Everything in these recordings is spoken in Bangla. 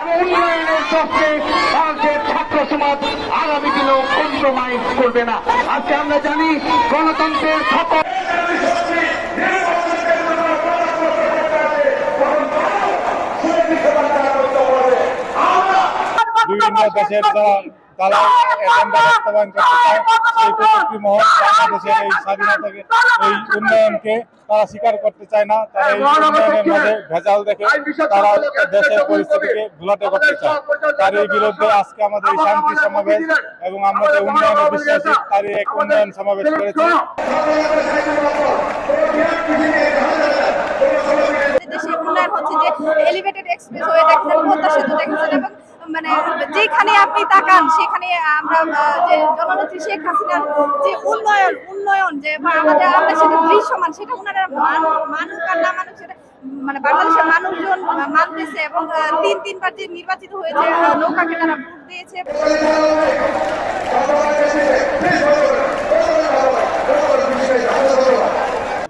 উন্নয়নের স্বপ্নে ভারতের ছাত্র সমাজ আগামী দিনেও কম্প্রোমাইজ করবে না। আজকে আমরা জানি গণতন্ত্রের সকল বিভিন্ন দেশের যারা তারা এজেন্ডা বাস্তবায়ন করতে চায়। সেই প্রযুক্তি মহল বাংলাদেশের এই স্বাধীনতাকে এই উন্নয়নকে তারা স্বীকার করতে চায় না। তারা এই উন্নয়নের মাঝে ভেজাল দেখে তারা দেশের পরিস্থিতিকে ঘোলাটে করতে চায়। তার এই বিরুদ্ধে আজকে আমাদের এই শান্তি সমাবেশ এবং আমরা যে উন্নয়নে বিশ্বাসী তার এক উন্নয়ন সমাবেশ করেছি দেশে উন্নয়ন হচ্ছে যে এলিভেটেড দেখছেন পদ্মা সেতু দেখছেন এবং মানে যেখানে আপনি তাকান, সেখানে আমরা যে জননেত্রী শেখ হাসিনার যে উন্নয়ন উন্নয়ন যে আমাদের আমরা সেটা দৃশ্যমান, সেটা ওনারা মান- মানুক আর না মানুক, সেটা মানে বাংলাদেশের মানুষজন মানতেছে এবং তিন, তিনবার যে নির্বাচিত হয়েছে নৌকাকে তারা ভোট দিয়েছে।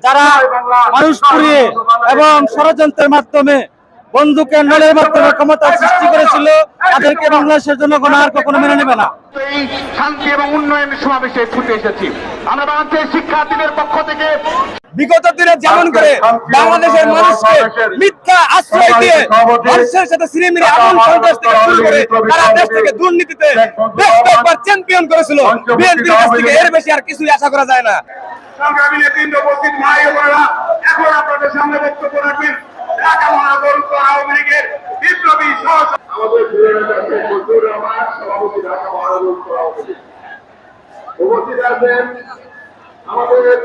যারা মানুষ পুড়িয়ে এবং ষড়যন্ত্রের মাধ্যমে মাধ্যমে ক্ষমতা সৃষ্টি করেছিল তাদেরকে বাংলাদেশের জনগণ আর কখনো মেনে নেবে না। এই শান্তি এবং উন্নয়নের সমাবেশে ছুটে এসেছি। আমরা বাংলাদেশের শিক্ষার্থীদের পক্ষ থেকে বিগত দিনে যেমন করে বাংলাদেশের মানুষকে মিথ্যা আশ্রয় দিয়ে মানুষের সাথে এমন সন্ত্রাস থেকে শুরু করে তারা দেশ থেকে দুর্নীতিতে চ্যাম্পিয়ন করেছিল। বিএনপির কাছ থেকে এর বেশি আর কিছুই আশা করা যায় না। সংগ্রামী নেতৃত্ব উপস্থিত ভাই বোনেরা, এখন আপনাদের সামনে বক্তব্য আমাদের